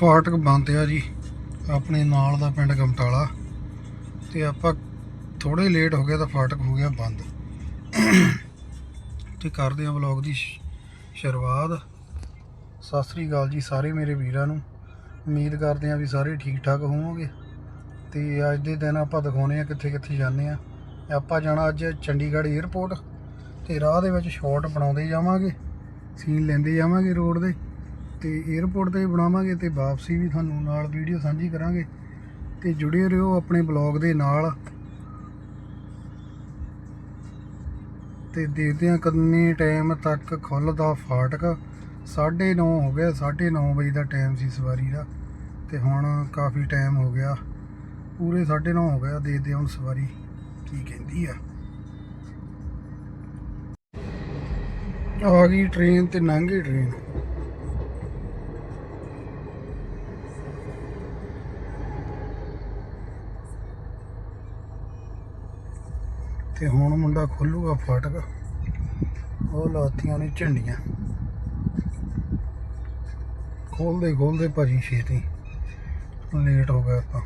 ਫਾਟਕ ਬੰਦ ਆ ਜੀ, ਆਪਣੇ ਨਾਲ ਦਾ ਪਿੰਡ ਗਮਟਾਲਾ। ਤੇ ਆਪਾਂ ਥੋੜੇ ਲੇਟ ਹੋ ਗਿਆ ਤਾਂ ਫਾਟਕ ਹੋ ਗਿਆ ਬੰਦ। ਤੇ ਕਰਦੇ ਆ ਵਲੌਗ ਦੀ ਸ਼ੁਰੂਆਤ। ਸਤਿ ਸ੍ਰੀ ਅਕਾਲ ਜੀ ਸਾਰੇ ਮੇਰੇ ਵੀਰਾਂ ਨੂੰ। ਉਮੀਦ ਕਰਦੇ ਆ ਵੀ ਸਾਰੇ ਠੀਕ ਠਾਕ ਹੋਵੋਗੇ। ਤੇ ਅੱਜ ਦੇ ਦਿਨ ਆਪਾਂ ਦਿਖਾਉਣੇ ਆ ਕਿੱਥੇ ਕਿੱਥੇ ਜਾਂਦੇ ਆ ਆਪਾਂ ਜਾਣਾ ਅੱਜ ਚੰਡੀਗੜ੍ਹ 에ਅਰਪੋਰਟ ਤੇ ਰਾਹ ਦੇ ਵਿੱਚ ਸ਼ਾਟ ਬਣਾਉਂਦੇ ਜਾਵਾਂਗੇ। ਸੀਨ ਲੈਂਦੇ ਜਾਵਾਂਗੇ ਰੋਡ ਦੇ। ਤੇ 에ਅਰਪੋਰਟ ਤੇ ਬਣਾਵਾਂਗੇ ਤੇ ਵਾਪਸੀ ਵੀ ਤੁਹਾਨੂੰ ਨਾਲ ਵੀਡੀਓ ਸਾਂਝੀ ਕਰਾਂਗੇ। ਤੇ ਜੁੜੇ ਰਹੋ ਆਪਣੇ ਬਲੌਗ ਦੇ ਨਾਲ। ਤੇ ਦੇਖਦੇ ਹਾਂ ਕਿੰਨੇ ਟਾਈਮ ਤੱਕ ਖੁੱਲਦਾ ਫਾਟਕ। 9:30 ਹੋ ਗਿਆ 9:30 ਵਜੇ ਦਾ ਟਾਈਮ ਸੀ ਸਵਾਰੀ ਦਾ। ਤੇ ਹੁਣ ਕਾਫੀ ਟਾਈਮ ਹੋ ਗਿਆ। ਪੂਰੇ 9:30 ਹੋ ਗਿਆ, ਦੇਖਦੇ ਹੁਣ ਸਵਾਰੀ ਕੀ ਕਹਿੰਦੀ ਆ। ਆ ਗਈ ਟ੍ਰੇਨ ਤੇ ਲੰਘ ਗਈ ਟ੍ਰੇਨ ਤੇ ਹੁਣ ਮੁੰਡਾ ਖੋਲੂਗਾ ਫਾਟਕ। ਉਹ ਲਾਤੀਆਂ ਨੇ ਝੰਡੀਆਂ। ਖੋਲਦੇ ਖੋਲਦੇ ਭਾਜੀ ਛੇਤੀ। ਲੇਟ ਹੋ ਗਿਆ ਆਪਾਂ।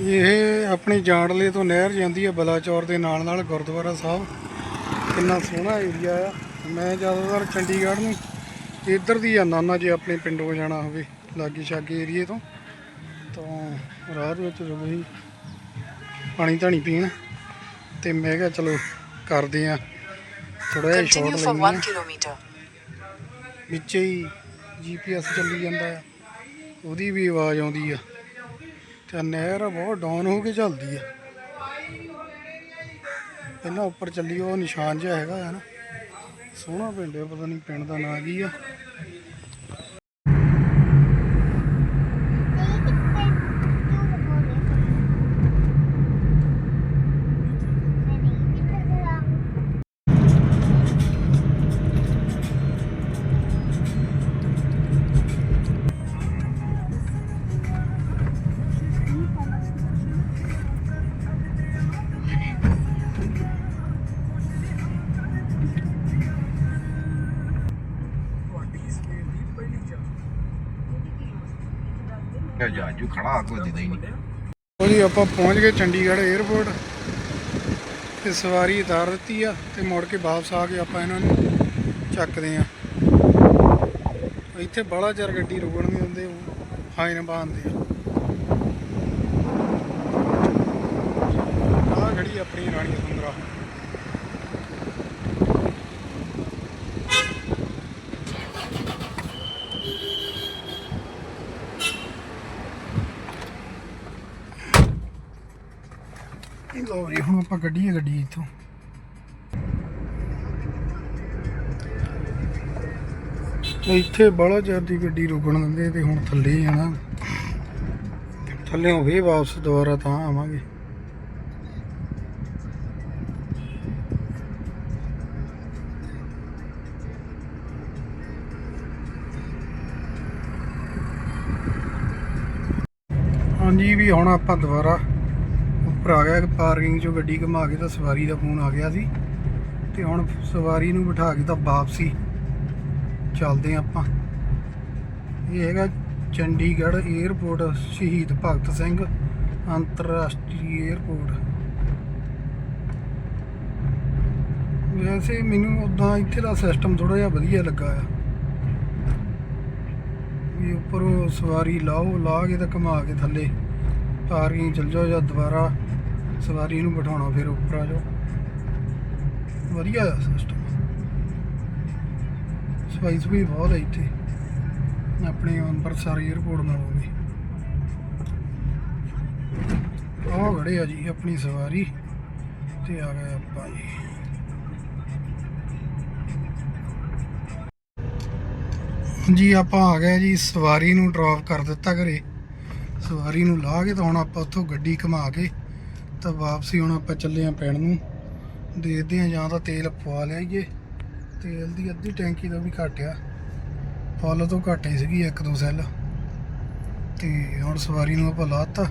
ਇਹ ਆਪਣੀ ਜਾੜਲੇ ਤੋਂ ਨਹਿਰ ਜਾਂਦੀ ਹੈ ਬਲਾਚੌਰ ਦੇ ਨਾਲ ਨਾਲ ਗੁਰਦੁਆਰਾ ਸਾਹਿਬ। ਕਿੰਨਾ ਸੋਹਣਾ ਏਰੀਆ ਆ। ਮੈਂ ਜ਼ਿਆਦਾਤਰ ਚੰਡੀਗੜ੍ਹ ਨੂੰ ਇੱਧਰ ਦੀ ਜਾਂਦਾ ਹੁੰਦਾ ਜੇ ਆਪਣੇ ਪਿੰਡੋਂ ਜਾਣਾ ਹੋਵੇ ਲਾਗੇ ਛਾਗੇ ਏਰੀਏ ਤੋਂ। ਤਾਂ ਰਾਹ ਦੇ ਵਿੱਚ ਜਦੋਂ ਹੀ ਪਾਣੀ ਧਾਣੀ ਪੀਣ ਤੇ ਮੈਂ ਕਿਹਾ ਚਲੋ ਕਰਦੇ ਆ। ਥੋੜਾ ਜਿਹਾ ਸ਼ਾਟ 1 ਲੈਂਦੇ kilometer. ਵਿੱਚੇ ਹੀ ਜੀਪੀਐਸ ਚੱਲੀ ਜਾਂਦਾ ਆ। ਉਹਦੀ ਵੀ ਆਵਾਜ਼ ਆਉਂਦੀ ਆ। ਤੇ ਨਹਿਰ ਬਹੁਤ ਡਾਊਨ ਹੋ ਕੇ ਚੱਲਦੀ ਆ। ਪਹਿਲਾਂ ਉੱਪਰ ਚੱਲੀ ਉਹ ਨਿਸ਼ਾਨ ਜਿਹਾ ਹੈਗਾ ਆ ਨਾ। ਸੋਹਣਾ ਪਿੰਡ ਆ ਪਤਾ ਨਹੀਂ ਪਿੰਡ ਦਾ ਨਾਂ ਕੀ ਆ। ਜਾਜੂ ਖੜਾ ਕੋਈ ਦਿੰਦਾ ਹੀ ਨਹੀਂ। ਉਹ ਜੀ, ਆਪਾਂ ਪਹੁੰਚ ਗਏ ਚੰਡੀਗੜ੍ਹ 에ਅਰਪੋਰਟ ਤੇ ਸਵਾਰੀ ਉਤਾਰ ਦਿੱਤੀ ਆ ਤੇ ਮੁੜ ਕੇ ਵਾਪਸ ਆ ਕੇ ਆਪਾਂ ਇਹਨਾਂ ਨੂੰ ਚੱਕਦੇ ਆ। ਇੱਥੇ ਬੜਾ ਚਿਰ ਗੱਡੀ ਰੁਕਣ ਨਹੀਂ ਦਿੰਦੇ, ਉਹ ਹਾਈਨ ਬਾਂਧਦੇ ਆ ਆਹ ਖੜੀ ਆਪਣੀ ਰਾਣੀ ਸੁੰਦਰਾ ਲੋ ਜੀ, ਹੁਣ ਆਪਾਂ ਕੱਢੀਏ ਗੱਡੀ ਇੱਥੋਂ। ਇੱਥੇ ਬੜਾ ਚਿਰ ਗੱਡੀ ਰੁਕਣ ਦਿੰਦੇ ਤੇ ਹੁਣ ਥੱਲੇ ਹੀ ਆਣਾ ਥੱਲੇ ਹੋਵੇ ਵਾਪਸ ਦੁਬਾਰਾ ਤਾਂ ਆਵਾਂਗੇ। ਹਾਂਜੀ ਵੀ ਹੁਣ ਆਪਾਂ ਦੁਬਾਰਾ ਉੱਪਰ ਆ ਗਿਆ ਪਾਰਕਿੰਗ ਚੋਂ ਗੱਡੀ ਘੁਮਾ ਕੇ ਤਾਂ ਸਵਾਰੀ ਦਾ ਫੋਨ ਆ ਗਿਆ ਸੀ। ਤੇ ਹੁਣ ਸਵਾਰੀ ਨੂੰ ਬਿਠਾ ਕੇ ਤਾਂ ਵਾਪਸੀ। ਚੱਲਦੇ ਹਾਂ ਆਪਾਂ। ਇਹ ਹੈਗਾ ਚੰਡੀਗੜ੍ਹ 에ਅਰਪੋਰਟ ਸ਼ਹੀਦ ਭਗਤ ਸਿੰਘ ਅੰਤਰਰਾਸ਼ਟਰੀ 에ਅਰਪੋਰਟ ਵੈਸੇ ਮੈਨੂੰ ਉਦਾਂ ਇੱਥੇ ਦਾ ਸਿਸਟਮ ਥੋੜਾ ਜਿਹਾ ਵਧੀਆ ਲੱਗਾ ਆ। ਵੀ ਉੱਪਰੋਂ ਸਵਾਰੀ ਲਾਓ, ਲਾ ਕੇ ਤਾਂ ਘੁਮਾ ਕੇ ਥੱਲੇ। ਪਾਰਕਿੰਗ ਚਲ ਜਾਓ ਜਾਂ ਦੁਬਾਰਾ ਸਵਾਰੀ ਨੂੰ ਬਿਠਾਉਣਾ ਫਿਰ ਉੱਪਰ ਆ ਜਾਓ। ਵਧੀਆ ਆ ਸਿਸਟਮ ਸਫ਼ਾਈ ਵੀ ਬਹੁਤ ਹੈ ਇੱਥੇ। ਆਪਣੇ ਅੰਮ੍ਰਿਤਸਰ 에ਅਰਪੋਰਟ ਨਾਲੋਂ ਵੀ। ਆਹ ਖੜੇ ਆ ਜੀ, ਆਪਣੀ ਸਵਾਰੀ। ਤੇ ਆ ਗਏ ਆਪਾਂ ਜੀ। ਜੀ, ਆਪਾਂ ਆ ਗਏ ਜੀ, ਸਵਾਰੀ ਨੂੰ ਡ੍ਰੌਪ ਕਰ ਦਿੱਤਾ ਘਰੇ। ਸਵਾਰੀ ਨੂੰ ਲਾ ਕੇ ਤਾਂ ਹੁਣ ਆਪਾਂ ਉੱਥੋਂ ਗੱਡੀ ਘੁਮਾ ਕੇ ਤਾਂ ਵਾਪਸੀ ਹੁਣ ਆਪਾਂ ਚੱਲੇ ਆਂ ਪੈਣ ਨੂੰ। ਦੇਖਦੇ ਆਂ ਜਾਂ ਤਾਂ ਤੇਲ ਪਵਾ ਲਿਆਈਏ। ਤੇਲ ਦੀ ਅੱਧੀ ਟੈਂਕੀ ਤੋਂ ਵੀ ਘੱਟ ਆ। ਫੁੱਲ ਤੋਂ ਘੱਟ ਹੀ ਸੀਗੀ, ਇੱਕ ਦੋ ਸੈੱਲ। ਤੇ ਹੁਣ ਸਵਾਰੀ ਨੂੰ ਆਪਾਂ ਲਾਤਾ।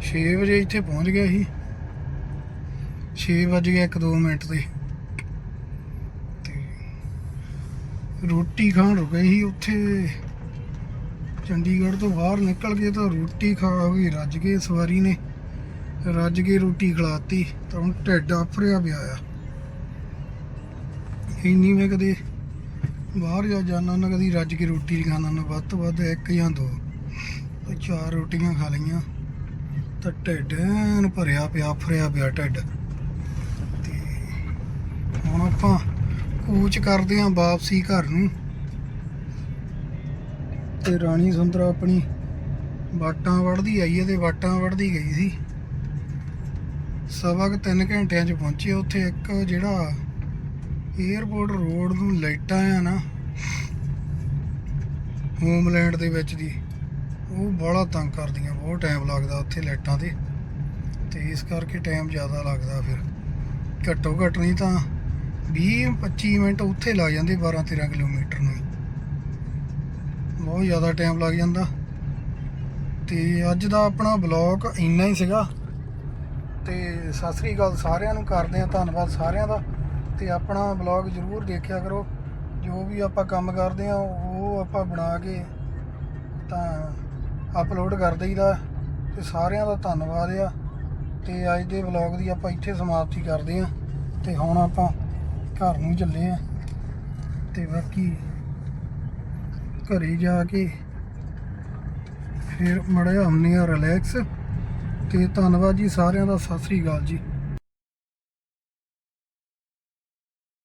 6 ਵਜੇ ਇੱਥੇ ਪਹੁੰਚ ਗਏ ਸੀ। 6 ਵਜ ਗਏ 1-2 ਮਿੰਟ ਤੇ। ਤੇ ਰੋਟੀ ਖਾਣ ਰੁਕੇ ਸੀ ਉੱਥੇ। ਚੰਡੀਗੜ੍ਹ ਤੋਂ ਬਾਹਰ ਨਿਕਲ ਕੇ ਤਾਂ ਰੋਟੀ ਖਾ ਕੇ ਰੱਜ ਕੇ ਸਵਾਰੀ ਨੇ। ਰੱਜ ਕੇ ਰੋਟੀ ਖਿਲਾਤੀ ਤਾਂ ਹੁਣ ਢਿੱਡ ਆਫਰਿਆ ਪਿਆ ਆ। ਇੰਨੀ ਮੈਂ ਕਦੇ ਬਾਹਰ ਜਾ ਜਾਣਾ ਨਾ ਕਦੀ ਰੱਜ ਕੇ ਰੋਟੀ ਨਹੀਂ ਖਾਣਾ ਨਾ ਵੱਧ ਤੋਂ ਵੱਧ ਇੱਕ ਜਾਂ ਦੋ, ਤੇ ਚਾਰ ਰੋਟੀਆਂ ਖਾ ਲਈਆਂ, ਤਾਂ ਢਿੱਡ ਐਨ ਭਰਿਆ ਪਿਆ ਫਰਿਆ ਪਿਆ ਢਿੱਡ। ਤੇ ਹੁਣ ਆਪਾਂ ਕੂਚ ਕਰਦੇ ਆਂ ਵਾਪਸੀ ਘਰ ਨੂੰ। ਤੇ ਰਾਣੀ ਸੁੰਦਰਾ ਆਪਣੀ ਵਾਟਾਂ ਵੜਦੀ ਆਈ ਹੈ ਤੇ ਵਾਟਾਂ ਵੜਦੀ ਗਈ ਸੀ। ਸਵਾ ਕੁ ਤਿੰਨ ਘੰਟਿਆਂ 'ਚ ਪਹੁੰਚੇ ਉੱਥੇ ਇੱਕ ਜਿਹੜਾ 에ਅਰਪੋਰਟ ਰੋਡ ਨੂੰ ਲਾਈਟਾਂ ਆ ਨਾ ਹੋਮਲੈਂਡ ਦੇ ਵਿੱਚ ਦੀ, ਉਹ ਬੜਾ ਤੰਗ ਕਰਦੀਆਂ, ਬਹੁਤ ਟਾਈਮ ਲੱਗਦਾ ਉੱਥੇ ਲਾਈਟਾਂ ਤੇ। ਤੇ ਇਸ ਕਰਕੇ ਟਾਈਮ ਜ਼ਿਆਦਾ ਲੱਗਦਾ ਫਿਰ। ਘੱਟੋ ਘੱਟ ਨਹੀਂ ਤਾਂ 20 25 ਮਿੰਟ ਉੱਥੇ ਲੱਗ ਜਾਂਦੇ 12 13 ਕਿਲੋਮੀਟਰ ਨੂੰ। ਬਹੁਤ ਜ਼ਿਆਦਾ ਟਾਈਮ ਲੱਗ ਜਾਂਦਾ। ਤੇ ਅੱਜ ਦਾ ਆਪਣਾ ਬਲੌਗ ਇੰਨਾ ਹੀ ਸੀਗਾ। ਤੇ ਸਤਿ ਸ੍ਰੀ ਅਕਾਲ ਸਾਰਿਆਂ ਨੂੰ ਕਰਦੇ ਆ ਧੰਨਵਾਦ ਸਾਰਿਆਂ ਦਾ ਤੇ ਆਪਣਾ ਬਲੌਗ ਜਰੂਰ ਦੇਖਿਆ ਕਰੋ। ਜੋ ਵੀ ਆਪਾਂ ਕੰਮ ਕਰਦੇ ਆ ਉਹ ਆਪਾਂ ਬਣਾ ਕੇ ਤਾਂ ਅਪਲੋਡ ਕਰ ਦਈਦਾ। ਤੇ ਸਾਰਿਆਂ ਦਾ ਧੰਨਵਾਦ ਆ। ਤੇ ਅੱਜ ਦੇ ਵਲੌਗ ਦੀ ਆਪਾਂ ਇੱਥੇ ਸਮਾਪਤੀ ਕਰਦੇ ਆ ਤੇ ਹੁਣ ਆਪਾਂ ਘਰ ਨੂੰ ਚੱਲੇ ਆ ਤੇ ਬਾਕੀ ਘਰੇ ਜਾ ਕੇ ਫਿਰ ਮੜਿਆ ਹੁੰਨੇ ਆ ਰਿਲੈਕਸ ਤੇ ਧੰਨਵਾਦ ਜੀ ਸਾਰਿਆਂ ਦਾ ਸਤਿ ਸ੍ਰੀ ਅਕਾਲ ਜੀ।